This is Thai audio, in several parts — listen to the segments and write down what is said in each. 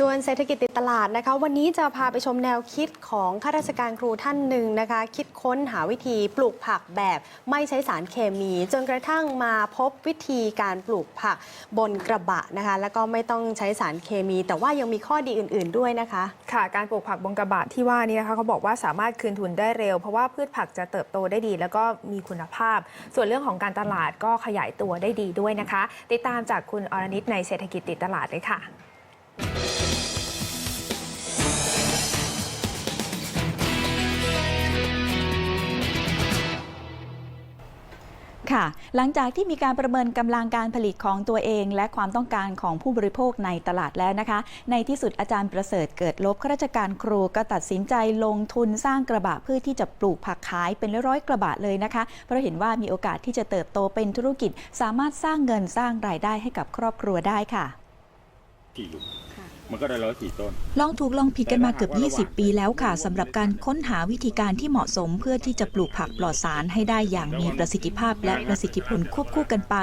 ส่วนเศรษฐกิจติดตลาดนะคะวันนี้จะพาไปชมแนวคิดของข้าราชการครูท่านหนึ่งนะคะ คิดค้นหาวิธีปลูกผักแบบไม่ใช้สารเคมี จนกระทั่งมาพบวิธีการปลูกผักบนกระบะนะคะ แล้วก็ไม่ต้องใช้สารเคมี แต่ว่ายังมีข้อดีอื่น ๆด้วยนะคะ ค่ะการปลูกผักบนกระบะที่ว่านี้นะคะเขาบอกว่าสามารถคืนทุนได้เร็ว เพราะว่าพืชผักจะเติบโตได้ดี แล้วก็มีคุณภาพ ส่วนเรื่องของการตลาดก็ขยายตัวได้ดีด้วยนะคะ ติดตามจากคุณอรนิตในเศรษฐกิจติดตลาดเลยค่ะ ค่ะ หลังจากที่มีการประเมินกำลังการผลิตของตัวเอง และความต้องการของผู้บริโภคในตลาดแล้วนะคะ ในที่สุดอาจารย์ประเสริฐเกิดลบข้าราชการครูก็ตัดสินใจลงทุนสร้างกระบะเพื่อที่จะปลูกผักขายเป็นร้อยๆกระบะเลยนะคะ เพราะเห็นว่ามีโอกาสที่จะเติบโตเป็นธุรกิจ สามารถสร้างเงินสร้างรายได้ให้กับครอบครัวได้ค่ะกี่ มมันก็ได้ร้อยสี่ต้น ลองถูกลองผิดกันมาเกือบ 20 ปีแล้วค่ะสำหรับการค้นหาวิธีการที่เหมาะสมเพื่อที่จะปลูกผักปลอดสารให้ได้อย่างมีประสิทธิภาพและประสิทธิผลควบคู่กันไป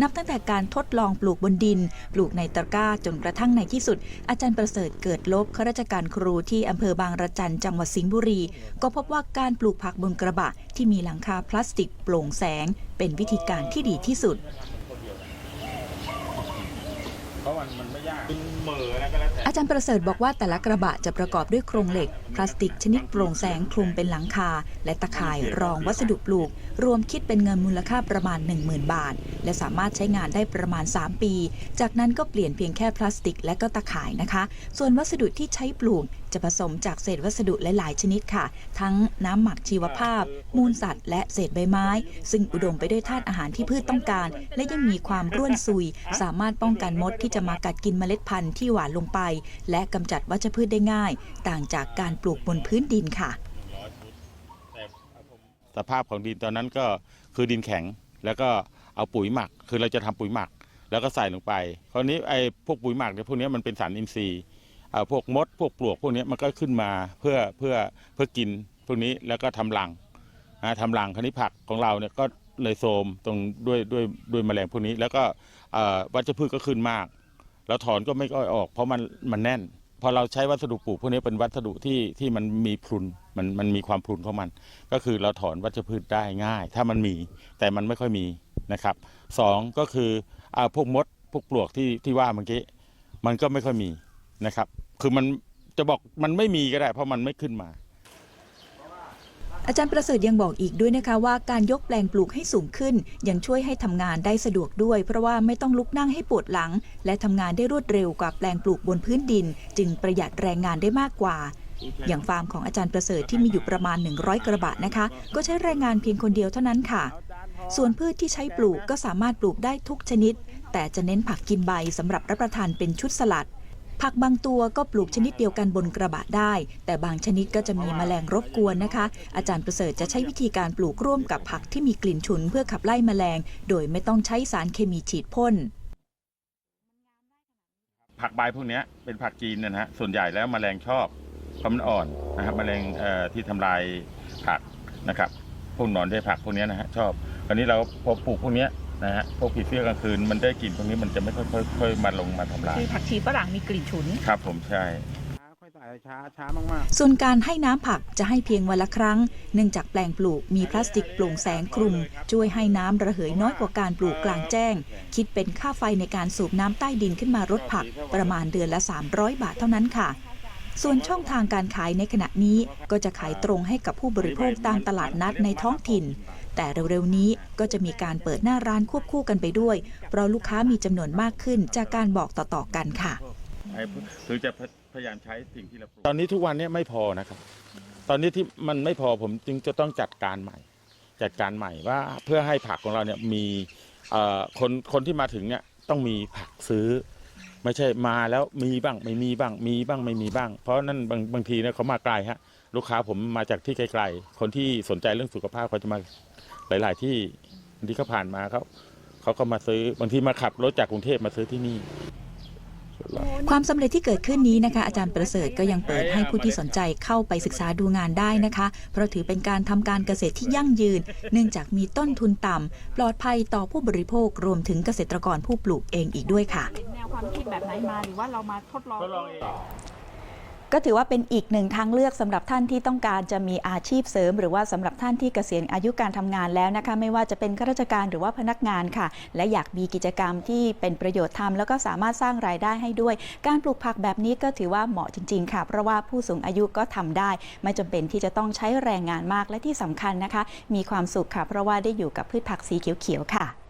นับตั้งแต่การทดลองปลูกบนดิน ปลูกในตะกร้าจนกระทั่งในที่สุด อาจารย์ประเสริฐเกิดลบข้าราชการครูที่อำเภอบางระจันจังหวัดสิงห์บุรี ก็พบว่าการปลูกผักบนกระบะที่มีหลังคาพลาสติกโปร่งแสง เป็นวิธีการที่ดีที่สุด เพราะมันมันไม่ยากเป็นเหม่ออะไรก็แล้วแต่อาจารย์ประเสริฐบอกว่าแต่ละกระบะจะประกอบด้วยโครงเหล็ก พลาสติกชนิดโปร่งแสงคลุมเป็นหลังคา และตะข่ายรองวัสดุปลูก รวมคิดเป็นเงินมูลค่าประมาณ 10,000 บาท และสามารถใช้งานได้ประมาณ 3 ปี จากนั้นก็เปลี่ยนเพียงแค่พลาสติกและก็ตะข่ายนะคะ ส่วนวัสดุที่ใช้ปลูก จะผสมจากเศษวัสดุหลาย ๆ ชนิดค่ะ ทั้งน้ำหมักชีวภาพ มูลสัตว์ และเศษใบไม้ ซึ่งอุดมไปด้วยธาตุอาหารที่พืชต้องการ และยังมีความร่วนซุย สามารถป้องกันมดที่จะมากัดกินเมล็ดพันธุ์ที่หวานลงไป และกำจัดวัชพืชได้ง่าย ต่างจากการปลูกบนพื้นดินค่ะ สภาพของดินตอนนั้นก็คือดินแข็งแล้วก็เอาปุ๋ยหมัก คือเราจะทำปุ๋ยหมัก แล้วก็ใส่ลงไป คราวนี้ไอ้พวกปุ๋ยหมักเนี่ยพวกนี้มันเป็นสารอินทรีย์เอ่อ พวกมดพวกปลวกพวกนี้มันก็ขึ้นมาเพื่อเพื่อเพื่อกินพวกนี้แล้วก็ทำรังนะทำรังคราวนี้ผักของเราเนี่ยก็เลยโทมตรงด้วยด้วยด้วยแมลงพวกนี้ แล้วก็วัชพืชก็ขึ้นมาก แล้วถอนก็ไม่ก็ออก เพราะมันมันแน่นพอเราใช้วัสดุปลูกพวกนี้เป็นวัสดุที่ที่มันมีพรุนมันมันมีความพรุนของมัน ก็คือเราถอนวัชพืชได้ง่าย ถ้ามันมีแต่มันไม่ค่อยมีนะครับสองก็คืออพวกมดพวกปลวกที่ที่ว่าเมื่อกี้มันก็ไม่ค่อยมีนะครับ คือมันจะบอกมันไม่มีก็ได้ เพราะมันไม่ขึ้นมา อาจารย์ประเสริฐยังบอกอีกด้วยนะคะว่าการยกแปลงปลูกให้สูงขึ้น ยังช่วยให้ทำงานได้สะดวกด้วย เพราะว่าไม่ต้องลุกนั่งให้ปวดหลัง และทำงานได้รวดเร็วกว่าแปลงปลูกบนพื้นดิน จึงประหยัดแรงงานได้มากกว่า อย่างฟาร์มของอาจารย์ประเสริฐที่มีอยู่ประมาณ 100 กระบะนะคะ ก็ใช้แรงงานเพียงคนเดียวเท่านั้นค่ะ ส่วนพืชที่ใช้ปลูกก็สามารถปลูกได้ทุกชนิด แต่จะเน้นผักกินใบสำหรับรับประทานเป็นชุดสลัด ผักบางตัวก็ปลูกชนิดเดียวกันบนกระบะได้ แต่บางชนิดก็จะมีแมลงรบกวนนะคะ อาจารย์ประเสริฐจะใช้วิธีการปลูกร่วมกับผักที่มีกลิ่นฉุนเพื่อขับไล่แมลง โดยไม่ต้องใช้สารเคมีฉีดพ่น ผักใบพวกเนี้ยเป็นผักจีนนะฮะส่วนใหญ่แล้วแมลงชอบเพราะมันอ่อนนะครับแมลงเอ่อที่ทำลายผักนะครับพวกหนอนได้ผักพวกเนี้ยนะฮะชอบคราวนี้เราพอปลูกพวกเนี้ย นะฮะพวกผีเสื้อกลางคืนมันได้กลิ่นพวกนี้มันจะไม่ค่อยค่อยค่อยมาลงมาทำลายคือผักชีฝรั่งมีกลิ่นฉุน ครับ ผมใช่ช้าค่อยใส่ช้าช้ามากๆส่วนการให้น้ำผักจะให้เพียงวันละครั้ง เนื่องจากแปลงปลูกมีพลาสติกโปร่งแสงคลุม ช่วยให้น้ำระเหยน้อยกว่าการปลูกกลางแจ้ง คิดเป็นค่าไฟในการสูบน้ำใต้ดินขึ้นมารดผัก ประมาณเดือนละ 300 บาทเท่านั้นค่ะ ส่วนช่องทางการขายในขณะนี้ก็จะขายตรงให้กับผู้บริโภคตามตลาดนัดในท้องถิ่น แต่เร็วๆนี้ก็จะมีการเปิดหน้าร้านควบคู่กันไปด้วย เพราะลูกค้ามีจำนวนมากขึ้นจากการบอกต่อๆกันค่ะไอ้คือจะพยายามใช้สิ่งที่เราปลูกตอนนี้ทุกวันเนี้ไม่พอนะครับ ตอนนี้ที่มันไม่พอผมจึงจะต้องจัดการใหม่ จัดการใหม่ว่าเพื่อให้ผักของเราเนี่ยมีเอ่อคนคนที่มาถึงเนี่ยต้องมีผักซื้อ ไม่ใช่มาแล้วมีบ้างไม่มีบ้าง มีบ้างไม่มีบ้าง เพราะนั่นบางบางทีเนี่ยเขามาไกลฮะลูกค้าผมมาจากที่ไกลๆคนที่สนใจเรื่องสุขภาพเขาจะมาหลาย ๆ ที่ที่เขาผ่านมาเขาเขาก็มาซื้อบางทีมาขับรถจากกรุงเทพมาซื้อที่นี่ ความสำเร็จที่เกิดขึ้นนี้นะคะ อาจารย์ประเสริฐก็ยังเปิดให้ผู้ที่สนใจเข้าไปศึกษาดูงานได้นะคะ เพราะถือเป็นการทำการเกษตรที่ยั่งยืน เนื่องจากมีต้นทุนต่ำปลอดภัยต่อผู้บริโภครวมถึงเกษตรกรผู้ปลูกเองอีกด้วยค่ะ ความคิดแบบไหนมาหรือว่าเรามาทดลองก็ถือว่าเป็นอีกหนึ่งทางเลือกสำหรับท่านที่ต้องการจะมีอาชีพเสริม หรือว่าสำหรับท่านที่เกษียณอายุการทำงานแล้วนะคะ ไม่ว่าจะเป็นข้าราชการหรือว่าพนักงานค่ะ และอยากมีกิจกรรมที่เป็นประโยชน์ทำแล้วก็สามารถสร้างรายได้ให้ด้วย การปลูกผักแบบนี้ก็ถือว่าเหมาะจริง ๆ ค่ะ เพราะว่าผู้สูงอายุก็ทำได้ ไม่จำเป็นที่จะต้องใช้แรงงานมากและที่สำคัญนะคะ มีความสุขค่ะ เพราะว่าได้อยู่กับพืชผักสีเขียวๆค่ะ